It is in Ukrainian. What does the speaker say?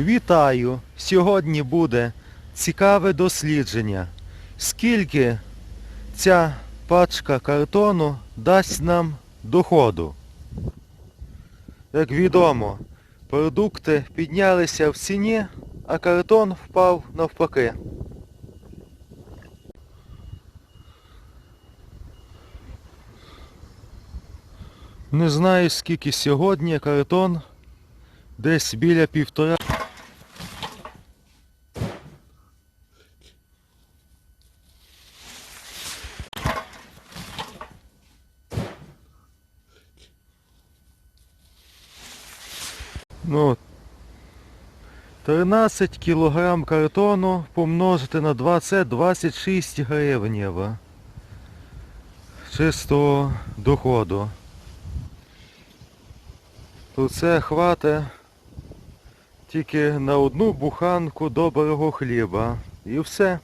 Вітаю! Сьогодні буде цікаве дослідження. Скільки ця пачка картону дасть нам доходу? Як відомо, продукти піднялися в ціні, а картон впав навпаки. Не знаю скільки сьогодні картон десь біля півтора. Ну, 13 кілограм картону помножити на 20 26 гривнів чистого доходу. То це хватить тільки на одну буханку доброго хліба. І все.